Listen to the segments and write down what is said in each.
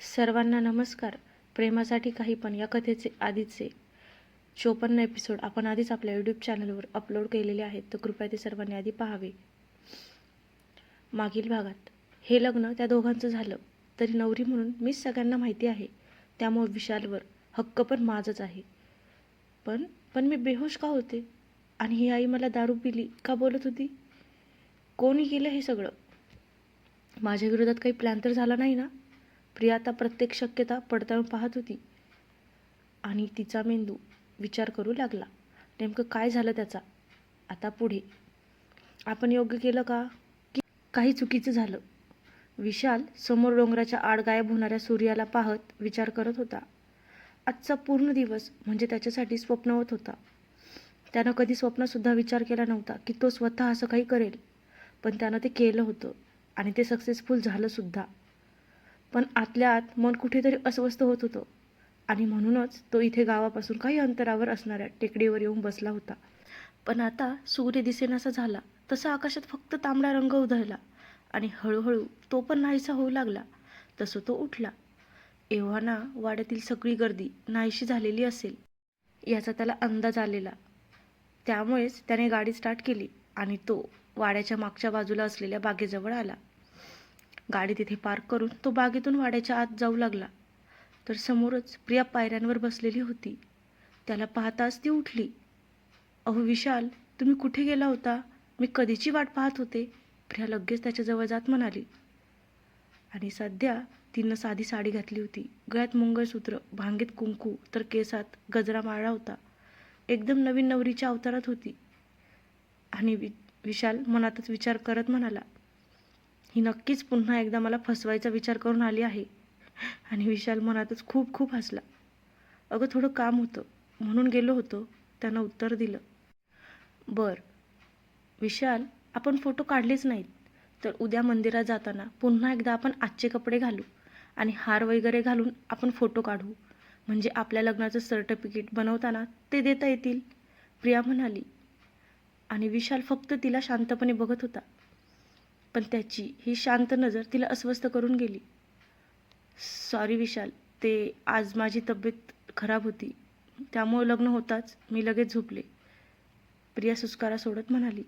सर्वांना नमस्कार. प्रेमासाठी काही पण या कथेचे आधीचे चोपन्न एपिसोड आपण आधीच आपल्या यूट्यूब चॅनलवर अपलोड केलेले आहेत. तर कृपया ते सर्वांनी आधी पाहावे. मागील भागात हे लग्न त्या दोघांचं झालं. तरी नवरी म्हणून मीच सगळ्यांना माहिती आहे. त्यामुळे विशालवर हक्क पण माझंच आहे. पण पण मी बेहोश का होते? आणि ही आई मला दारू पिली का बोलत होती? कोणी केलं हे सगळं? माझ्या विरोधात काही प्लॅन तर झाला नाही ना? प्रिया आता प्रत्येक शक्यता पडताळून पाहत होती. आणि तिचा मेंदू विचार करू लागला. नेमकं काय झालं त्याचा? आता पुढे. आपण योग्य केलं का? की काही चुकीचं झालं? विशाल समोर डोंगराच्या आड गायब होणाऱ्या सूर्याला पाहत विचार करत होता. आजचा पूर्ण दिवस म्हणजे त्याच्यासाठी स्वप्नवत होता त्यानं कधी स्वप्नसुद्धा विचार केला नव्हता की तो स्वतः असं काही करेल. पण त्यानं ते केलं होतं आणि ते सक्सेसफुल झालंसुद्धा पण आतल्या आत मन कुठेतरी अस्वस्थ होत होतं. आणि म्हणूनच तो इथे गावापासून काही अंतरावर असणाऱ्या टेकडीवर येऊन बसला होता. पण आता सूर्य दिसेनासा झाला. तसा आकाशात फक्त तांबडा रंग उधळला. आणि हळूहळू तो पण नाहीसा होऊ लागला. तसं तो उठला. एव्हाना वाड्यातील सगळी गर्दी नाहीशी झालेली असेल. याचा त्याला अंदाज आलेला. त्यामुळेच त्याने गाडी स्टार्ट केली आणि तो वाड्याच्या मागच्या बाजूला असलेल्या बागेजवळ आला. गाडी तिथे पार्क करून तो बागेतून वाड्याच्या आत जाऊ लागला. तर समोरच प्रिया पायऱ्यांवर बसलेली होती. त्याला पाहताच ती उठली. अहो विशाल तुम्ही कुठे गेला होता? मी कधीची वाट पाहत होते? प्रिया लगेच त्याच्याजवळ जात म्हणाली. आणि सध्या तिनं साधी साडी घातली होती. गळ्यात मंगळसूत्र भांगेत कुंकू तर केसात गजरा माळा होता. एकदम नवीन नवरीच्या अवतारात होती. आणि वि विशाल मनातच विचार करत म्हणाला ही नक्कीच पुन्हा एकदा मला फसवायचा विचार करून आली आहे. आणि विशाल मनातच खूप खूप हसला. अगं थोडं काम होतं. म्हणून गेलो होतो. त्यानं उत्तर दिलं. बर. विशाल आपण फोटो काढलेच नाहीत. तर उद्या मंदिरात जाताना पुन्हा एकदा आपण आजचे कपडे घालू. आणि हार वगैरे घालून आपण फोटो काढू. म्हणजे आपल्या लग्नाचं सर्टिफिकेट बनवताना ते देता येतील. प्रिया म्हणाली. आणि विशाल फक्त तिला शांतपणे बघत होता. पण त्याची ही शांत नजर तिला अस्वस्थ करून गेली. सॉरी विशाल. ते आज माझी तब्येत खराब होती. त्यामुळे लग्न होताच मी लगेच झोपले. प्रिया सुस्कारा सोडत म्हणाली.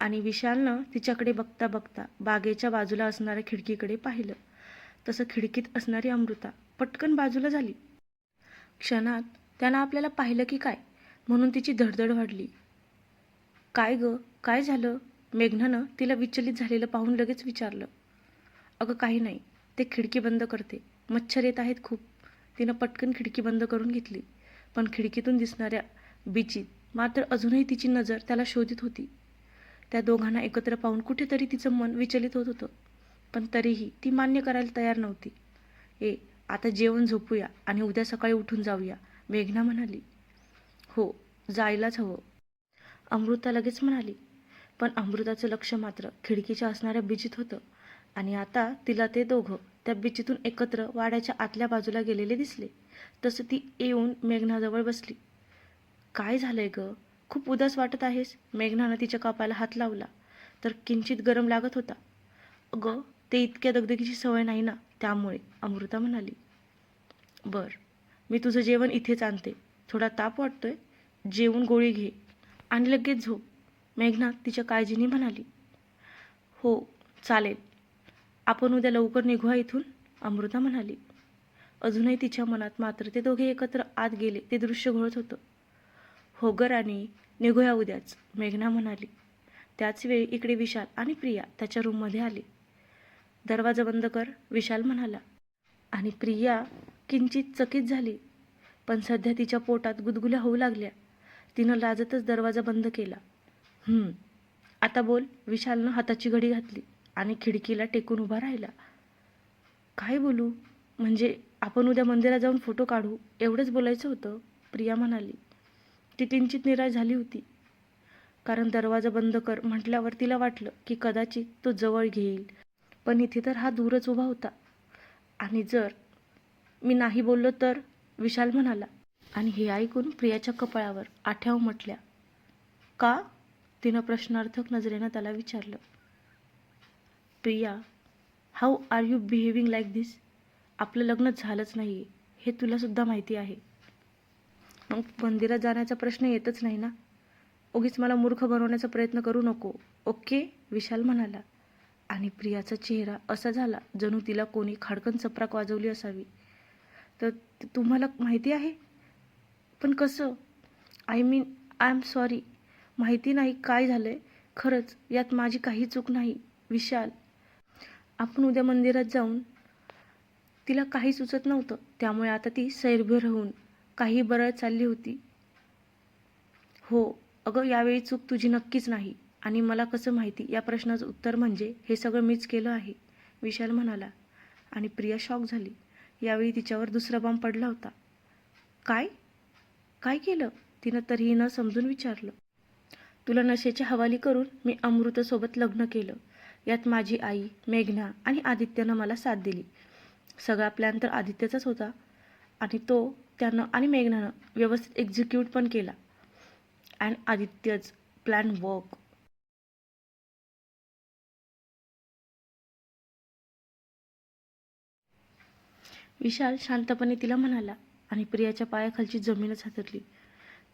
आणि विशालनं तिच्याकडे बघता बघता बागेच्या बाजूला असणाऱ्या खिडकीकडे पाहिलं. तसं खिडकीत असणारी अमृता पटकन बाजूला झाली. क्षणात त्यानं आपल्याला पाहिलं की काय? म्हणून तिची धडधड वाढली. काय ग? काय झालं? मेघनानं तिला विचलित झालेलं पाहून लगेच विचारलं अगं काही नाही ते खिडकी बंद करते. मच्छर येत आहेत खूप. तिनं पटकन खिडकी बंद करून घेतली. पण खिडकीतून दिसणाऱ्या बीचीत मात्र अजूनही तिची नजर त्याला शोधित होती. त्या दोघांना एकत्र पाहून कुठेतरी तिचं मन विचलित होत होतं. पण तरीही ती मान्य करायला तयार नव्हती. ए आता जेवण झोपूया आणि उद्या सकाळी उठून जाऊया मेघना म्हणाली. हो जायलाच हवं. अमृता लगेच म्हणाली पण अमृताचं लक्ष मात्र खिडकीच्या असणाऱ्या बिचीत होतं. आणि आता तिला ते दोघं त्या बिचीतून एकत्र वाड्याच्या आतल्या बाजूला गेलेले दिसले. तसं ती येऊन मेघनाजवळ बसली. काय झालंय ग? खूप उदास वाटत आहेस. मेघनानं तिच्या कपाला हात लावला. तर किंचित गरम लागत होता. अगं ते इतक्या दगदगीची सवय नाही ना? त्यामुळे अमृता म्हणाली. बर मी तुझं जेवण इथेच आणते. थोडा ताप वाटतोय. जेवून गोळी घे आणि लगेच झोप. मेघना तिच्या काळजीने म्हणाली हो चालेल. आपण उद्या लवकर निघूया इथून अमृता म्हणाली. अजूनही तिच्या मनात मात्र ते दोघे एकत्र आत गेले ते दृश्य घोळत होतं. हो ग राणी निघूया उद्याच मेघना म्हणाली. त्याचवेळी इकडे विशाल आणि प्रिया त्याच्या रूममध्ये आले. दरवाजा बंद कर विशाल म्हणाला. आणि प्रिया किंचित चकित झाली पण सध्या तिच्या पोटात गुदगुल्या होऊ लागल्या. तिनं लाजतच दरवाजा बंद केला. "हं, आता बोल विशालनं हाताची घडी घातली आणि खिडकीला टेकून उभा राहिला. काय बोलू? म्हणजे आपण उद्या मंदिरात जाऊन फोटो काढू एवढंच बोलायचं होतं प्रिया म्हणाली. ती किंचित निराश झाली होती. कारण दरवाजा बंद कर म्हटल्यावर तिला वाटलं की कदाचित तो जवळ घेईल. पण इथे तर हा दूरच उभा होता. आणि जर मी नाही बोललो तर? विशाल म्हणाला. आणि हे ऐकून प्रियाच्या कपाळावर आठ्या उमटल्या का? तिनं प्रश्नार्थक नजरेनं त्याला विचारलं Priya how are you behaving like this आपलं लग्न झालंच नाही आहे हे तुलासुद्धा माहिती आहे. मग मंदिरात जाण्याचा प्रश्न येतच नाही ना? उगीच मला मूर्ख बनवण्याचा प्रयत्न करू नको. ओके विशाल म्हणाला. आणि प्रियाचा चेहरा असा झाला जणू तिला कोणी खाडकन चपराक वाजवली असावी. तर तुम्हाला माहिती आहे? पण कसं? I mean I am sorry माहिती नाही काय झालं आहे खरंच यात माझी काही चूक नाही. विशाल आपण उद्या मंदिरात जाऊन तिला काही सुचत नव्हतं. त्यामुळे आता ती सैरभर होऊन काही बरं चालली होती. हो अगं यावेळी चूक तुझी नक्कीच नाही. आणि मला कसं माहिती? या प्रश्नाचं उत्तर म्हणजे हे सगळं मीच केलं आहे. विशाल म्हणाला. आणि प्रिया शॉक झाली. यावेळी तिच्यावर दुसरा बॉम्ब पडला होता. काय? काय केलं? तिनं तरीही न समजून विचारलं. तुला नशेच्या हवाली करून मी अमृतसोबत लग्न केलं. यात माझी आई मेघना आणि आदित्यनं मला साथ दिली. सगळा प्लॅन तर आदित्यचाच होता. आणि तो त्यानं आणि मेघनानं व्यवस्थित एक्झिक्यूट पण केला. अँड आदित्यच प्लॅन वर्क विशाल शांतपणे तिला म्हणाला आणि प्रियाच्या पायाखालची जमीनच हातरली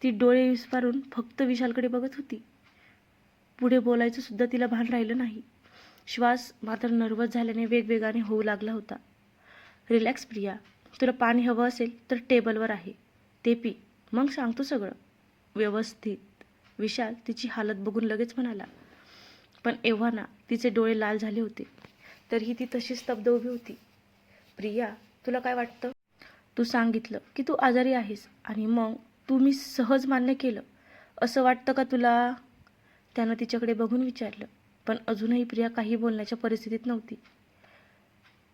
ती डोळे विस्फारून फक्त विशालकडे बघत होती. पुढे बोलायचं सुद्धा तिला भान राहिलं नाही. श्वास मात्र नर्वस झाल्याने वेगवेगाने होऊ लागला होता. रिलॅक्स प्रिया. तुला पाणी हवं असेल तर टेबलवर आहे. ते पी. मग सांगतो सगळं. व्यवस्थित. विशाल तिची हालत बघून लगेच म्हणाला पण एव्हा ना तिचे डोळे लाल झाले होते. तरीही ती तशी स्तब्ध उभी होती. प्रिया तुला काय वाटतं? तू सांगितलं की तू आजारी आहेस आणि मग तू मी सहज मान्य केलं. असं वाटतं का तुला? त्यानं तिच्याकडे बघून विचारलं. पण अजूनही प्रिया काही बोलण्याच्या परिस्थितीत नव्हती.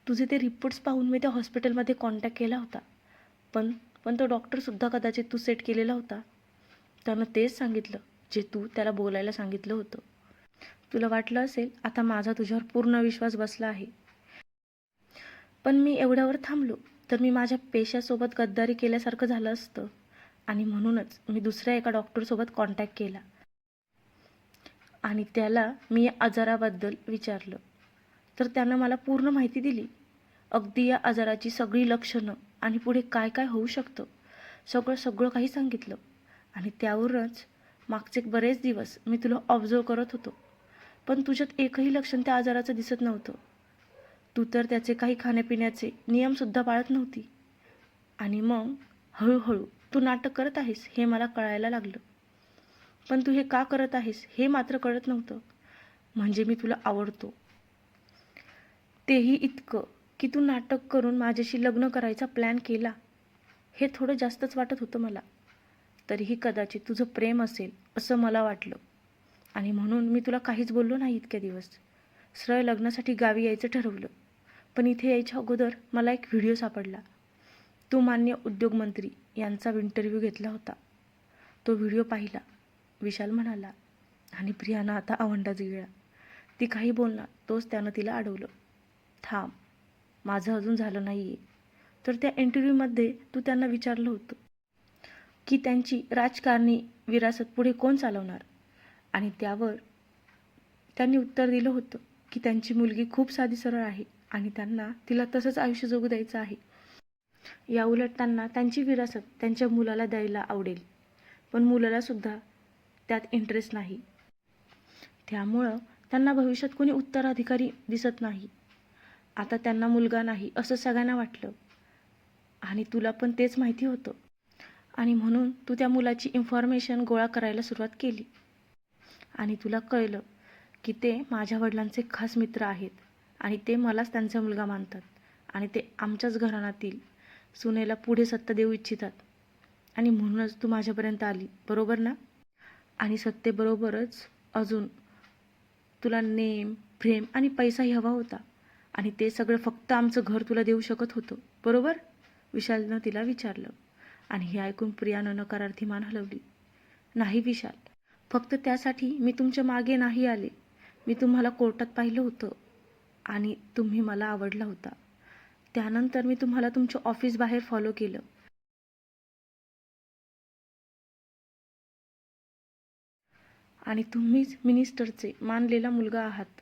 तुझे ते रिपोर्ट्स पाहून मी त्या हॉस्पिटलमध्ये कॉन्टॅक्ट केला होता. पण पण तो डॉक्टरसुद्धा कदाचित तू सेट केलेला होता. त्यानं तेच सांगितलं जे तू त्याला बोलायला सांगितलं होतं. तुला वाटलं असेल आता माझा तुझ्यावर पूर्ण विश्वास बसला आहे. पण मी एवढ्यावर थांबलो तर मी माझ्या पेशासोबत गद्दारी केल्यासारखं झालं असतं. आणि म्हणूनच मी दुसऱ्या एका डॉक्टरसोबत कॉन्टॅक्ट केला. आणि त्याला मी या आजाराबद्दल विचारलं. तर त्यानं मला पूर्ण माहिती दिली. अगदी या आजाराची सगळी लक्षणं आणि पुढे काय काय होऊ शकतं सगळं सगळं काही सांगितलं. आणि त्यावरूनच मागचे बरेच दिवस मी तुला ऑब्झर्व करत होतो. पण तुझ्यात एकही लक्षण त्या आजाराचं दिसत नव्हतं. तू तर त्याचे काही खाण्यापिण्याचे नियमसुद्धा पाळत नव्हती. आणि मग हळूहळू तू नाटक करत आहेस हे मला कळायला लागलं. पण तू हे का करत आहेस हे मात्र कळत नव्हतं. म्हणजे मी तुला आवडतो. तेही इतकं की तू नाटक करून माझ्याशी लग्न करायचा प्लॅन केला हे थोडं जास्तच वाटत होतं मला. तरीही कदाचित तुझं प्रेम असेल असं मला वाटलं. आणि म्हणून मी तुला काहीच बोललो नाही इतक्या दिवस. सरळ लग्नासाठी गावी यायचं ठरवलं. पण इथे यायच्या अगोदर मला एक व्हिडिओ सापडला. तू मान्य उद्योगमंत्री यांचा इंटरव्ह्यू घेतला होता. तो व्हिडिओ पाहिला. विशाल म्हणाला आणि प्रियानं आता आवंडाच गिळला ती काही बोलणार तोच त्यानं तिला अडवलं. थांब माझं अजून झालं नाही आहे तर त्या इंटरव्ह्यूमध्ये तू त्यांना विचारलं होतं की त्यांची राजकारणी विरासत पुढे कोण चालवणार? आणि त्यावर त्यांनी उत्तर दिलं होतं की त्यांची मुलगी खूप साधी सरळ आहे आणि त्यांना तिला तसंच आयुष्य जगू द्यायचं आहे. या उलट त्यांना त्यांची विरासत त्यांच्या मुलाला द्यायला आवडेल. पण मुलालासुद्धा त्यात इंटरेस्ट नाही. त्यामुळं त्यांना भविष्यात कोणी उत्तराधिकारी दिसत नाही. आता त्यांना मुलगा नाही असं सगळ्यांना वाटलं. आणि तुला पण तेच माहिती होतं. आणि म्हणून तू त्या मुलाची इन्फॉर्मेशन गोळा करायला सुरुवात केली. आणि तुला कळलं की ते माझ्या वडिलांचे खास मित्र आहेत. आणि ते मलाच त्यांचा मुलगा मानतात. आणि ते आमच्याच घराण्यातील सुनेला पुढे सत्ता देऊ इच्छितात. आणि म्हणूनच तू माझ्यापर्यंत आली बरोबर ना? आणि सत्तेबरोबरच अजून तुला नेम प्रेम आणि पैसाही हवा होता. आणि ते सगळं फक्त आमचं घर तुला देऊ शकत होतं बरोबर? विशालनं तिला विचारलं. आणि हे ऐकून प्रियानं नकारार्थी मान हलवली. नाही विशाल फक्त त्यासाठी मी तुमच्या मागे नाही आले. मी तुम्हाला कोर्टात पाहिलं होतं आणि तुम्ही मला आवडला होता. त्यानंतर मी तुम्हाला तुमच्या ऑफिस बाहेर फॉलो केलं. आणि तुम्हीच मिनिस्टरचे मानलेला मुलगा आहात.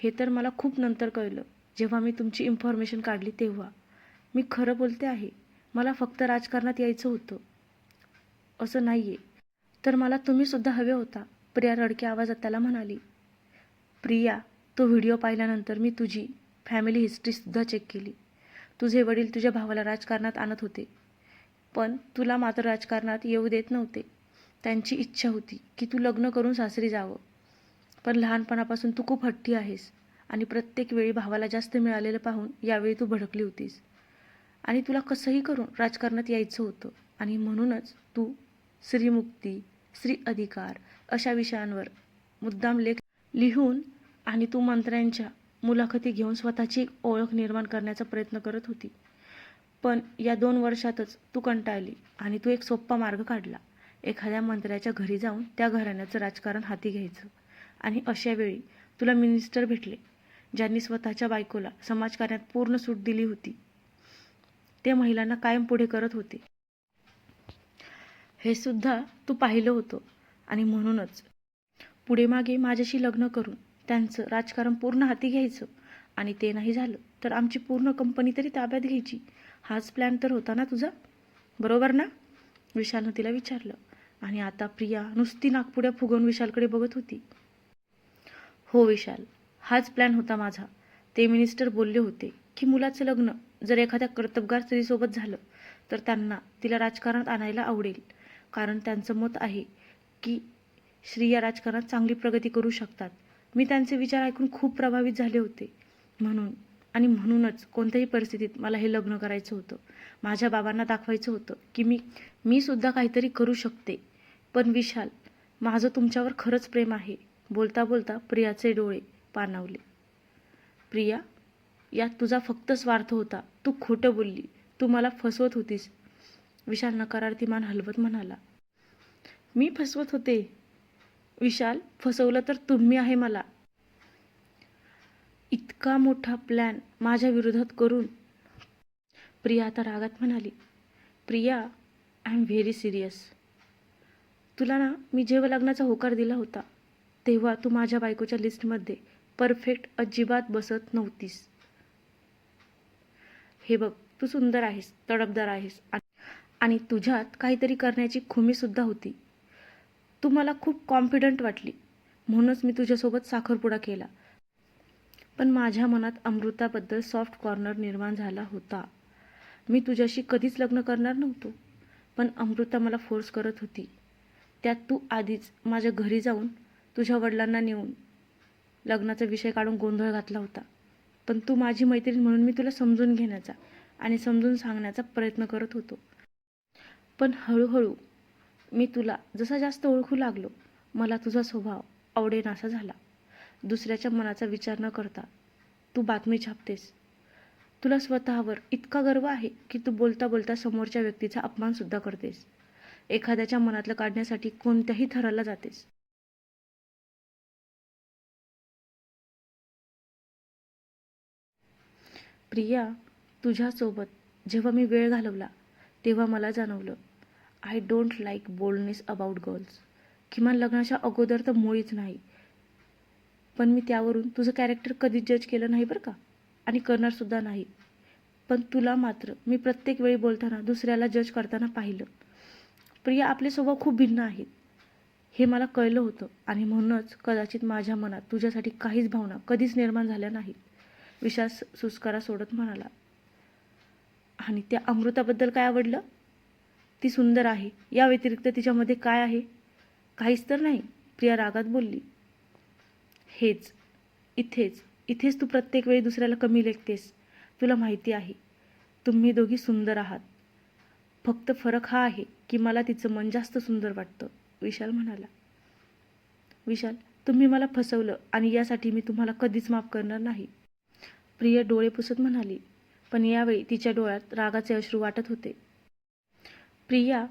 हे तर मला खूप नंतर कळलं. जेव्हा मी तुमची इन्फॉर्मेशन काढली तेव्हा. मी खरं बोलते आहे मला फक्त राजकारणात यायचं होतं. असं नाही आहे तर मला तुम्हीसुद्धा हवे होता प्रिया रडक्या आवाजात त्याला म्हणाली. प्रिया तो व्हिडिओ पाहिल्यानंतर मी तुझी फॅमिली हिस्ट्रीसुद्धा चेक केली. तुझे वडील तुझ्या भावाला राजकारणात आणत होते. पण तुला मात्र राजकारणात येऊ देत नव्हते. त्यांची इच्छा होती की तू लग्न करून सासरी जावं. पण लहानपणापासून तू खूप हट्टी आहेस आणि प्रत्येक वेळी भावाला जास्त मिळालेलं पाहून यावेळी तू भडकली होतीस. आणि तुला कसंही करून राजकारणात यायचं होतं आणि म्हणूनच तू स्त्रीमुक्ती स्त्री अधिकार अशा विषयांवर मुद्दाम लेख लिहून आणि तू मंत्र्यांच्या मुलाखती घेऊन स्वतःची ओळख निर्माण करण्याचा प्रयत्न करत होती. पण या दोन वर्षातच तू कंटाळली आणि तू एक सोप्पा मार्ग काढला. एखाद्या मंत्र्याच्या घरी जाऊन त्या घराण्याचं राजकारण हाती घ्यायचं. आणि अशा वेळी तुला मिनिस्टर भेटले ज्यांनी स्वतःच्या बायकोला समाजकार्यात पूर्ण सूट दिली होती. ते महिलांना कायम पुढे करत होते. हे सुद्धा तू पाहिलं होतं आणि म्हणूनच पुढे मागे माझ्याशी लग्न करून त्यांचं राजकारण पूर्ण हाती घ्यायचं आणि ते नाही झालं तर आमची पूर्ण कंपनी तरी ताब्यात घ्यायची. हाच प्लॅन तर होता ना तुझा? बरोबर ना? विशालनं तिला विचारलं. आणि आता प्रिया नुसती नागपुड्या फुगवून विशालकडे बघत होती. हो विशाल हाच प्लॅन होता माझा. ते मिनिस्टर बोलले होते की मुलाचं लग्न जर एखाद्या कर्तबगार स्त्रीसोबत झालं तर त्यांना तिला राजकारणात आणायला आवडेल. कारण त्यांचं मत आहे की स्त्रिया राजकारणात चांगली प्रगती करू शकतात. मी त्यांचे विचार ऐकून खूप प्रभावित झाले होते. म्हणून आणि म्हणूनच कोणत्याही परिस्थितीत मला हे लग्न करायचं होतं. माझ्या बाबांना दाखवायचं होतं की मी मी सुद्धा काहीतरी करू शकते. पण विशाल माझं तुमच्यावर खरंच प्रेम आहे. बोलता बोलता प्रियाचे डोळे पाणावले. प्रिया यात तुझा फक्त स्वार्थ होता. तू खोटं बोलली. तू मला फसवत होतीस. विशाल नकारार्थी मान हलवत म्हणाला. मी फसवत होते. विशाल फसवलं तर तुम्ही आहे मला. इतका मोठा प्लॅन माझ्या विरोधात करून. प्रिया आता रागात म्हणाली Priya I am very serious तुला ना मी जेव्हा लग्नाचा होकार दिला होता. तेव्हा तू माझ्या बायकोच्या लिस्टमध्ये परफेक्ट अजिबात बसत नव्हतीस. हे बघ तू सुंदर आहेस तडपदार आहेस. आणि- तुझ्यात काहीतरी करण्याची खुमीसुद्धा होती. तू मला खूप कॉन्फिडंट वाटली. म्हणूनच मी तुझ्यासोबत साखरपुडा केला. पण माझ्या मनात अमृताबद्दल सॉफ्ट कॉर्नर निर्माण झाला होता. मी तुझ्याशी कधीच लग्न करणार नव्हतो पण अमृता मला फोर्स करत होती. त्यात तू आधीच माझ्या घरी जाऊन तुझ्या वडिलांना नेऊन लग्नाचा विषय काढून गोंधळ घातला होता. पण तू माझी मैत्रीण म्हणून मी तुला समजून घेण्याचा आणि समजून सांगण्याचा प्रयत्न करत होतो. पण हळूहळू मी तुला जसा जास्त ओळखू लागलो मला तुझा स्वभाव आवडेनासा झाला. दुसऱ्याच्या मनाचा विचार न करता तू बातमी छापतेस. तुला स्वतःवर इतका गर्व आहे की तू बोलता बोलता समोरच्या व्यक्तीचा अपमानसुद्धा करतेस. एखाद्याच्या मनातलं काढण्यासाठी कोणत्याही थराला जातेस. प्रिया तुझ्यासोबत जेव्हा मी वेळ घालवला तेव्हा मला जाणवलं I don't like boldness about girls किमान लग्नाच्या अगोदर तर मुळीच नाही. पण मी त्यावरून तुझं कॅरेक्टर कधीच जज केलं नाही बरं का? आणि करणारसुद्धा नाही. पण तुला मात्र मी प्रत्येक वेळी बोलताना दुसऱ्याला जज करताना पाहिलं. प्रिया आपले स्वभाव खूप भिन्न आहेत. हे मला कळलं होतं आणि म्हणूनच कदाचित माझ्या मनात तुझ्यासाठी काहीच भावना कधीच निर्माण झाल्या नाहीत. विशास सुस्कारा सोडत म्हणाला. आणि त्या अमृताबद्दल काय आवडलं? ती सुंदर आहे. या व्यतिरिक्त तिच्यामध्ये काय आहे? काहीच तर नाही. प्रिया रागात बोलली. हेच. इथेच. इथेच तू प्रत्येक वेळी दुसऱ्याला कमी लेखतेस. तुला माहिती आहे. तुम्ही दोघी सुंदर आहात. फक्त फरक हा आहे की मला तिचं मन जास्त सुंदर वाटतं विशाल म्हणाला. विशाल तुम्ही मला फसवलं आणि यासाठी मी तुम्हाला कधीच माफ करणार नाही. प्रिया डोळे पुसत म्हणाली. पण यावेळी तिच्या डोळ्यात रागाचे अश्रू वाटत होते. प्रिया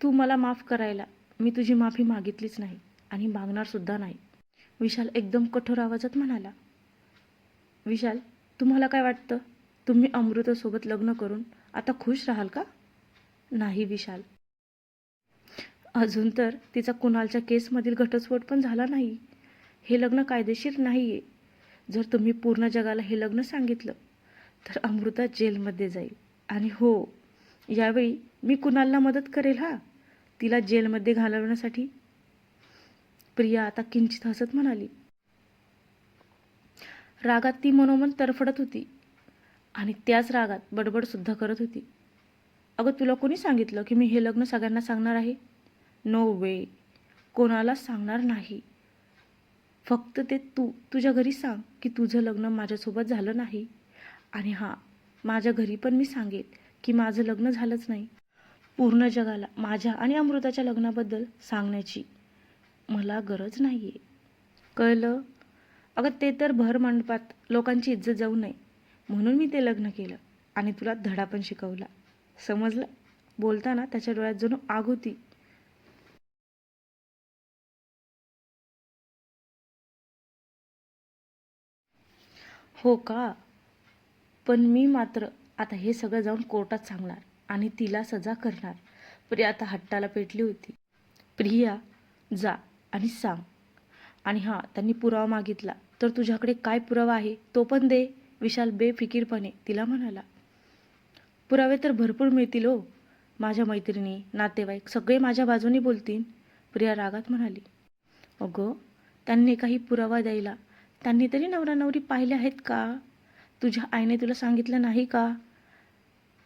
तू मला माफ करायला. मी तुझी माफी मागितलीच नाही आणि मागणारसुद्धा नाही. विशाल एकदम कठोर आवाजात म्हणाला. विशाल तुम्हाला काय वाटतं? तुम्ही अमृतासोबत लग्न करून आता खुश राहाल का? नाही विशाल. अजून तर तिचा कुणालच्या केसमधील घटस्फोट पण झाला नाही. हे लग्न कायदेशीर नाही आहे जर तुम्ही पूर्ण जगाला हे लग्न सांगितलं तर अमृता जेलमध्ये जाईल. आणि हो यावेळी मी कुणालला मदत करेल हा? तिला जेलमध्ये घालवण्यासाठी? प्रिया आता किंचित हसत म्हणाली. रागात ती मनोमन तरफडत होती आणि त्याच रागात बडबडसुद्धा करत होती. अगं तुला कोणी सांगितलं की मी हे लग्न सगळ्यांना सांगणार आहे? नो वे कोणाला सांगणार नाही. फक्त ते तू तुझ्या घरी सांग की तुझं लग्न माझ्यासोबत झालं नाही. आणि हां माझ्या घरी पण मी सांगेल. की माझं लग्न झालंच नाही. पूर्ण जगाला माझ्या आणि अमृताच्या लग्नाबद्दल सांगण्याची मला गरज नाही आहे कळलं? अगं ते तर भर मंडपात लोकांची इज्जत जाऊ नये म्हणून मी ते लग्न केलं आणि तुला धडा पण शिकवला. समजलं? बोलताना त्याच्या डोळ्यात जणू आग होती. हो का? पण मी मात्र आता हे सगळं जाऊन कोर्टात सांगणार आणि तिला सजा करणार. प्रिया आता हट्टाला पेटली होती. प्रिया जा आणि सांग. आणि हां त्यांनी पुरावा मागितला. तर तुझ्याकडे काय पुरावा आहे तो पण दे विशाल बेफिकीरपणे तिला म्हणाला. पुरावे तर भरपूर मिळतील हो. माझ्या मैत्रिणी नातेवाईक सगळे माझ्या बाजूने बोलतील प्रिया रागात म्हणाली. अगं त्यांनी काही पुरावा द्यायला. त्यांनी तरी नवरा नवरी पाहिले आहेत का? तुझ्या आईने तुला सांगितलं नाही का?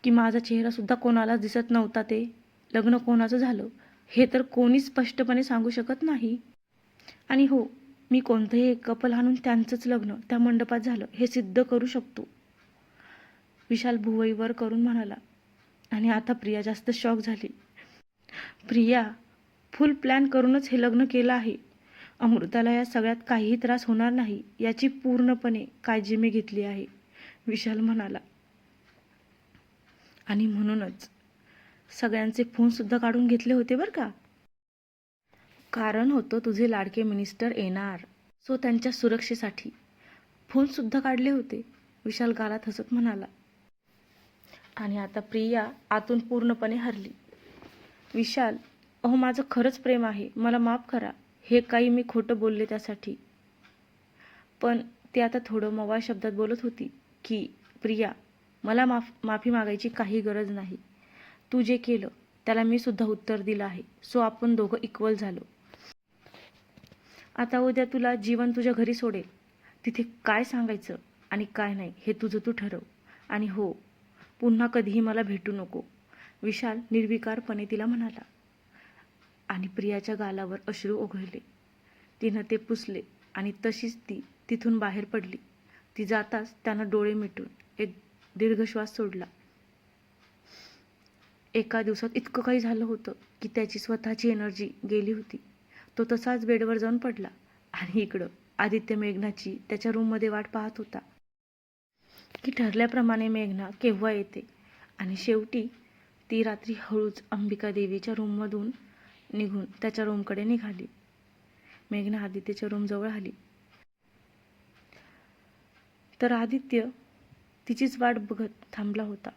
की माझा चेहरासुद्धा कोणालाच दिसत नव्हता ते. लग्न कोणाचं झालं? हे तर कोणीच स्पष्टपणे सांगू शकत नाही. आणि हो मी कोणतंही एक कपल आणून त्यांचंच लग्न त्या मंडपात झालं हे सिद्ध करू शकतो. विशाल भुवईवर करून म्हणाला आणि आता प्रिया जास्त शॉक झाली. प्रिया फुल प्लॅन करूनच हे लग्न केलं आहे. अमृताला या सगळ्यात काहीही त्रास होणार नाही याची पूर्णपणे काळजी मी घेतली आहे. विशाल म्हणाला. आणि म्हणूनच सगळ्यांचे फोनसुद्धा काढून घेतले होते बरं का? कारण होतं तुझे लाडके मिनिस्टर येणार सो त्यांच्या सुरक्षेसाठी फोनसुद्धा काढले होते. विशाल गालात हसत म्हणाला. आणि आता प्रिया आतून पूर्णपणे हरली. विशाल अहो माझं खरंच प्रेम आहे. मला माफ करा. हे काही मी खोटं बोलले त्यासाठी. पण ते आता थोडं मवाळ शब्दात बोलत होती. की प्रिया मला माफ माफी मागायची काही गरज नाही. तू जे केलं त्याला मी सुद्धा उत्तर दिलं आहे. सो आपण दोघं इक्वल झालो. आता उद्या तुला जीवन तुझ्या घरी सोडेल. तिथे काय सांगायचं आणि काय नाही हे तुझं तू ठरव. आणि हो पुन्हा कधीही मला भेटू नको. विशाल निर्विकारपणे तिला म्हणाला. आणि प्रियाच्या गालावर अश्रू ओघळले. तिनं ते पुसले आणि तशीच ती तिथून बाहेर पडली. ती जाताच त्यानं डोळे मिटून एक दीर्घ श्वास सोडला. एका दिवसात इतकं काही झालं होतं की त्याची स्वतःची एनर्जी गेली होती. तो तसाच बेडवर जाऊन पडला आणि इकडं आदित्य मेघनाची त्याच्या रूममध्ये वाट पाहत होता. की ठरल्याप्रमाणे मेघना केव्हा येते? आणि शेवटी ती रात्री हळूच अंबिका देवीच्या रूममधून निघून त्याच्या रूमकडे निघाली. मेघना आदित्यच्या रूमजवळ आली. तर आदित्य तिचीच वाट बघत थांबला होता.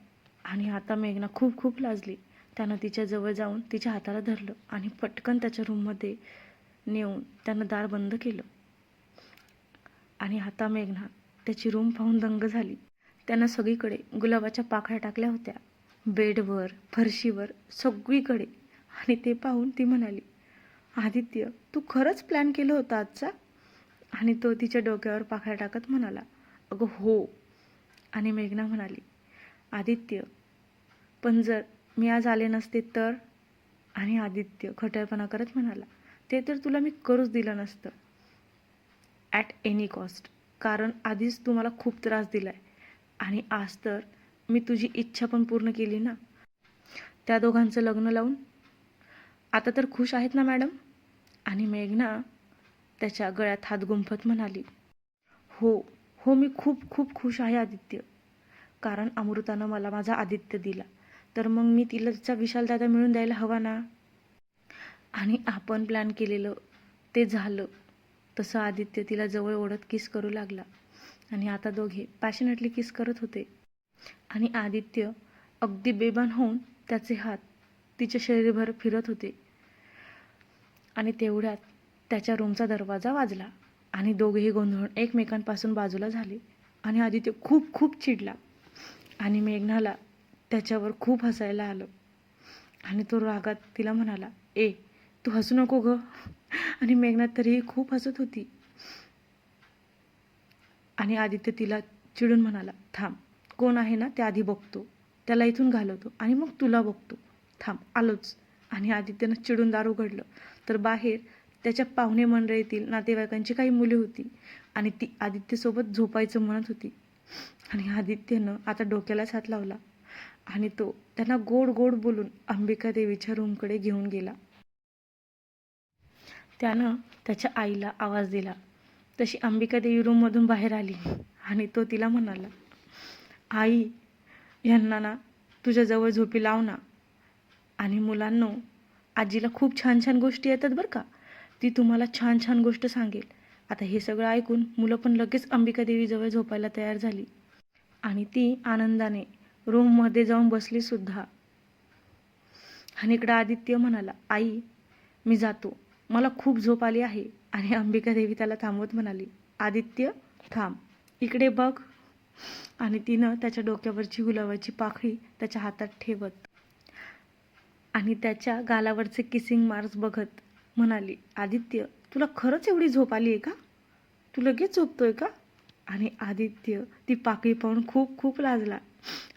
आणि आता मेघना खूप खूप लाजली. त्यानं तिच्या जवळ जाऊन तिच्या हाताला धरलं आणि पटकन त्याच्या रूममध्ये नेऊन त्यानं दार बंद केलं. आणि आता मेघना त्याची रूम पाहून दंग झाली. त्यानं सगळीकडे गुलाबाच्या पाकळ्या टाकल्या होत्या. बेडवर फरशीवर सगळीकडे. आणि ते पाहून ती म्हणाली आदित्य तू खरंच प्लॅन केलं होतं आजचा? आणि तो तिच्या डोक्यावर पाखळ्या टाकत म्हणाला अगं हो. आणि मेघना म्हणाली आदित्य पण जर मी आज आले नसते तर? आणि आदित्य खटळपणा करत म्हणाला ते तर तुला मी करूच दिलं नसतं. ॲट एनी कॉस्ट कारण आधीच तू मला खूप त्रास दिला आहे आणि आज तर मी तुझी इच्छा पण पूर्ण केली ना. त्या दोघांचं लग्न लावून आता तर खुश आहेत ना मॅडम? आणि मेघना त्याच्या गळ्यात हात गुंफत म्हणाली हो हो मी खूप खूप खुश आहे आदित्य. कारण अमृतानं मला माझा आदित्य दिला. तर मग मी तिला तिचा विशाल दादा मिळून द्यायला हवा ना? आणि आपण प्लॅन केलेलं ते झालं. तसं आदित्य तिला जवळ ओढत किस करू लागला. आणि आता दोघे पॅशनेटली किस करत होते. आणि आदित्य अगदी बेभान होऊन त्याचे हात तिच्या शरीरभर फिरत होते. आणि तेवढ्यात त्याच्या रूमचा दरवाजा वाजला. आणि दोघेही गोंधळून एकमेकांपासून बाजूला झाले. आणि आदित्य खूप खूप चिडला. आणि मेघनाला त्याच्यावर खूप हसायला आलं. आणि तो रागात तिला म्हणाला ए तू हसू नको ग. आणि मेघना तरीही खूप हसत होती. आणि आदित्य तिला चिडून म्हणाला थांब कोण आहे ना ते आधी बघतो. त्याला इथून घालवतो आणि मग तुला बघतो. थांब आलोच. आणि आदित्यनं चिडून दार उघडलं. तर बाहेर त्याच्या पाहुणे मंडळीतील नातेवाईकांची काही मुले होती. आणि ती आदित्यसोबत झोपायचं म्हणत होती. आणि आदित्यनं आता डोक्यालाच हात लावला. आणि तो त्यांना गोड गोड बोलून अंबिका देवीच्या रूमकडे घेऊन गेला. त्यानं त्याच्या आईला आवाज दिला. तशी अंबिका देवी रूममधून बाहेर आली. आणि तो तिला म्हणाला आई यांना ना तुझ्याजवळ झोपी लाव ना. आणि मुलांनो आजीला खूप छान छान गोष्टी येतात बरं का. ती तुम्हाला छान छान गोष्ट सांगेल. आता हे सगळं ऐकून मुलं पण लगेच अंबिका देवीजवळ झोपायला तयार झाली. आणि ती आनंदाने रूममध्ये जाऊन बसली सुद्धा. आणि इकडं आदित्य म्हणाला आई मी जातो. मला खूप झोप आली आहे. आणि अंबिका देवी त्याला थांबवत म्हणाली आदित्य थांब. इकडे बघ. आणि तिनं त्याच्या डोक्यावरची गुलाबाची पाखळी त्याच्या हातात ठेवत आणि त्याच्या गालावरचे किसिंग मार्क्स बघत म्हणाली आदित्य तुला खरंच एवढी झोप आली आहे का? तू लगेच झोपतोय का? आणि आदित्य ती पाकळी पाहून खूप खूप लाजला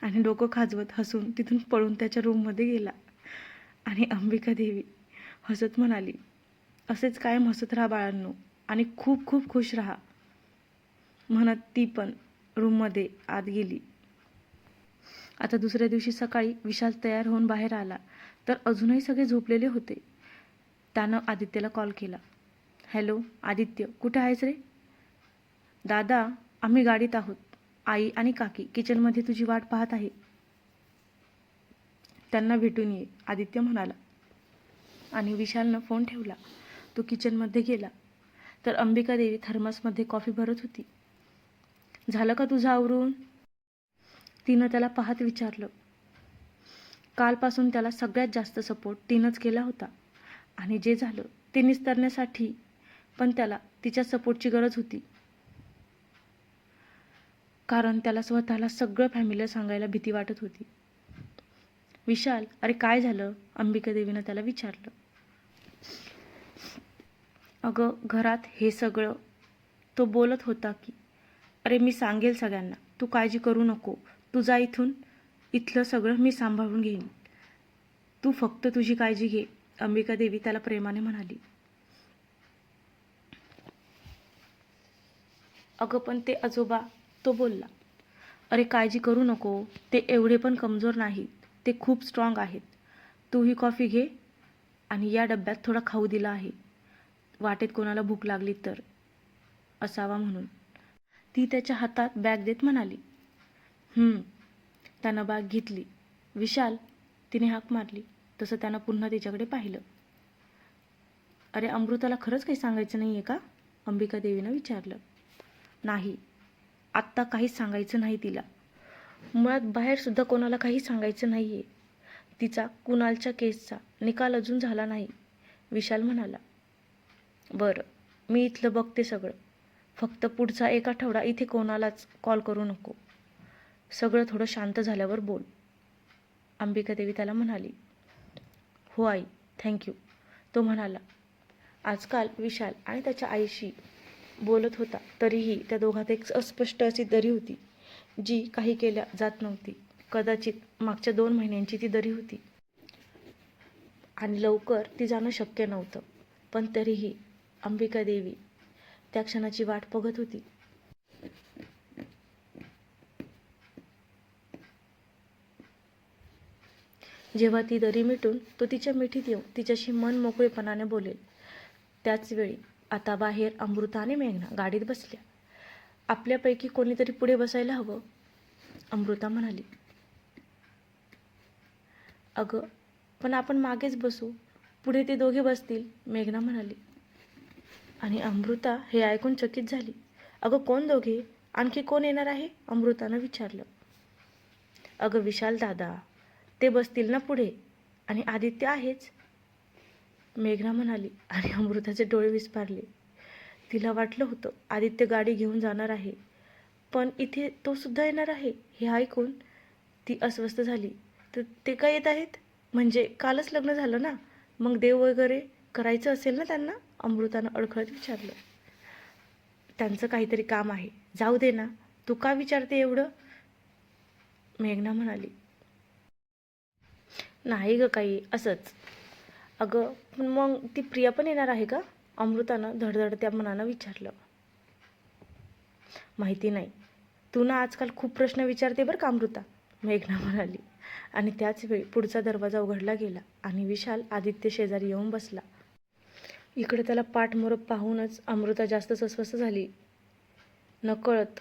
आणि डोकं खाजवत हसून तिथून पळून त्याच्या रूममध्ये गेला. आणि अंबिका देवी हसत म्हणाली असेच कायम हसत राहा बाळांनो आणि खूप खूप खुश राहा. म्हणत ती पण रूममध्ये आत गेली. आता दुसऱ्या दिवशी सकाळी विशाल तयार होऊन बाहेर आला तर अजूनही सगळे झोपलेले होते. त्यानं आदित्यला कॉल केला. हॅलो आदित्य कुठे आहेस रे? दादा आम्ही गाडीत आहोत. आई आणि काकी किचनमध्ये तुझी वाट पाहत आहे. त्यांना भेटून ये आदित्य म्हणाला. आणि विशालनं फोन ठेवला. तो किचनमध्ये गेला. तर अंबिका देवी थर्मसमध्ये कॉफी भरत होती. झालं का तुझं आवरून? तिनं त्याला पाहत विचारलं. कालपासून त्याला सगळ्यात जास्त सपोर्ट तिनंच केला होता. आणि जे झालं ते निस्तरण्यासाठी पण त्याला तिच्या सपोर्टची गरज होती. कारण त्याला स्वतःला सगळं फॅमिलीला सांगायला भीती वाटत होती. विशाल अरे काय झालं? अंबिका देवीनं त्याला विचारलं. अगं घरात हे सगळं तो बोलत होता की अरे मी सांगेल सगळ्यांना तू काळजी करू नको तुझा इथून इथलं सगळं मी सांभाळून घेईन. तू फक्त तुझी काळजी घे अंबिका देवी त्याला प्रेमाने म्हणाली अगं पण ते आजोबा तो बोलला अरे काळजी करू नको ते एवढे पण कमजोर नाहीत ते खूप स्ट्रॉंग आहेत. तू ही कॉफी घे आणि या डब्यात थोडा खाऊ दिला आहे. वाटेत कोणाला भूक लागली तर असावा म्हणून. ती त्याच्या हातात बॅग देत म्हणाली त्यानं बॅग घेतली. विशाल तिने हाक मारली. तसं त्यानं पुन्हा तिच्याकडे पाहिलं. अरे अमृताला खरंच काही सांगायचं नाही आहे का? अंबिका देवीनं विचारलं. नाही आत्ता काहीच सांगायचं नाही तिला. मुळात बाहेरसुद्धा कोणाला काही सांगायचं नाही आहे तिचा कुणालच्या केसचा निकाल अजून झाला नाही विशाल म्हणाला. बरं मी इथलं बघते सगळं. फक्त पुढचा एक आठवडा इथे कोणालाच कॉल करू नको. सगळं थोडं शांत झाल्यावर बोल. अंबिका देवी त्याला म्हणाली हो आई थँक्यू तो म्हणाला आजकाल विशाल आणि त्याच्या आईशी बोलत होता तरीही त्या दोघात एक अस्पष्ट अशी दरी होती जी काही केल्या जात नव्हती. कदाचित मागच्या दोन महिन्यांची ती दरी होती. आणि लवकर ती जाणं शक्य नव्हतं पण तरीही अंबिका देवी त्या क्षणाची वाट बघत होती. जेव्हा ती दरी मिटून तो तिच्या मिठीत येऊन तिच्याशी मन मोकळेपणाने बोलेल. त्याचवेळी आता बाहेर अमृता आणि मेघना गाडीत बसल्या. आपल्यापैकी कोणीतरी पुढे बसायला हवं? अमृता म्हणाली. अगं पण आपण मागेच बसू. पुढे ते दोघे बसतील मेघना म्हणाली. आणि अमृता हे ऐकून चकित झाली. अगं कोण दोघे? आणखी कोण येणार आहे? अमृतानं विचारलं. अगं विशाल दादा. ते बसतील ना पुढे? आणि आदित्य आहेच. मेघना म्हणाली आणि अमृताचे डोळे विस्पारले. तिला वाटलं होतं आदित्य गाडी घेऊन जाणार आहे. पण इथे तो सुद्धा येणार आहे हे ऐकून ती अस्वस्थ झाली. तर ते काय येत आहेत? म्हणजे कालच लग्न झालं ना? मग देव वगैरे करायचं असेल ना त्यांना? अमृतानं अडखळत विचारलं. त्यांचं काहीतरी काम आहे. जाऊ दे ना तू का विचारते एवढं? मेघना म्हणाली नाही ग काही असंच. अगं पण मग ती प्रिया पण येणार आहे का? अमृतानं धडधडत्या मनानं विचारलं. माहिती नाही. तू ना आजकाल खूप प्रश्न विचारते बरं का अमृता? मेघना म्हणाली. आणि त्याच वेळी पुढचा दरवाजा उघडला गेला आणि विशाल आदित्य शेजारी येऊन बसला. इकडे त्याला पाठमोरप पाहूनच अमृता जास्तच अस्वस्थ झाली. नकळत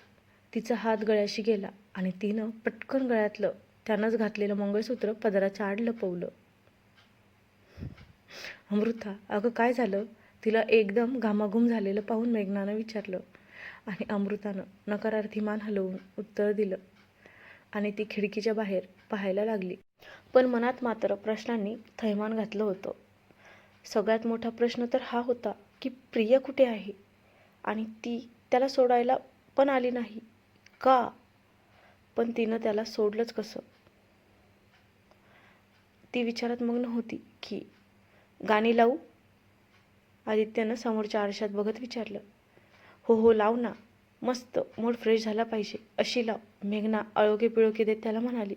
तिचा हात गळ्याशी गेला आणि तिनं पटकन गळ्यातलं त्यानंच घातलेलं मंगळसूत्र पदराच्या आड लपवलं. अमृता अगं काय झालं? तिला एकदम घामाघूम झालेलं पाहून मेघनानं विचारलं आणि अमृतानं नकारार्थी मान हलवून उत्तर दिलं आणि ती खिडकीच्या बाहेर पाहायला लागली. पण मनात मात्र प्रश्नांनी थैमान घातलं होतं. सगळ्यात मोठा प्रश्न तर हा होता की प्रिया कुठे आहे? आणि ती त्याला सोडायला पण आली नाही. का? पण तिनं त्याला सोडलंच कसं? ती विचारात मग्न होती की गाणी लावू? आदित्यनं समोरच्या आरशात बघत विचारलं हो हो लाव ना. मस्त. मूड फ्रेश झाला पाहिजे. अशी लाव. मेघना अळोके पिळोके देत त्याला म्हणाली.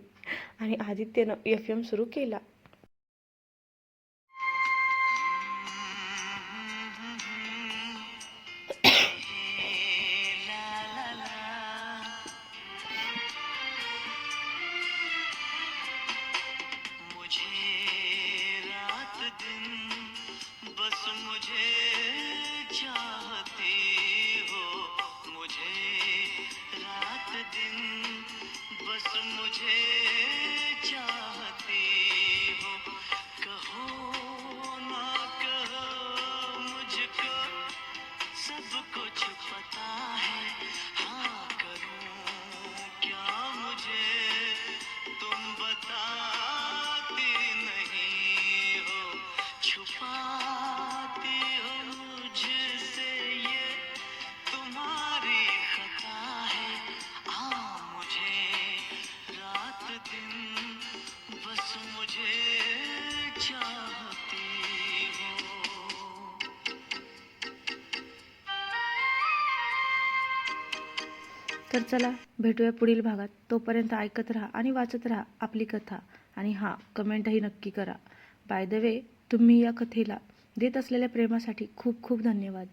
आणि आदित्यनं एफ एम सुरू केला. तर चला भेटूया पुढील भागात. तोपर्यंत ऐकत राहा आणि वाचत राहा आपली कथा. आणि हां कमेंटही नक्की करा. बाय द वे तुम्ही या कथेला देत असलेल्या प्रेमासाठी खूप खूप धन्यवाद.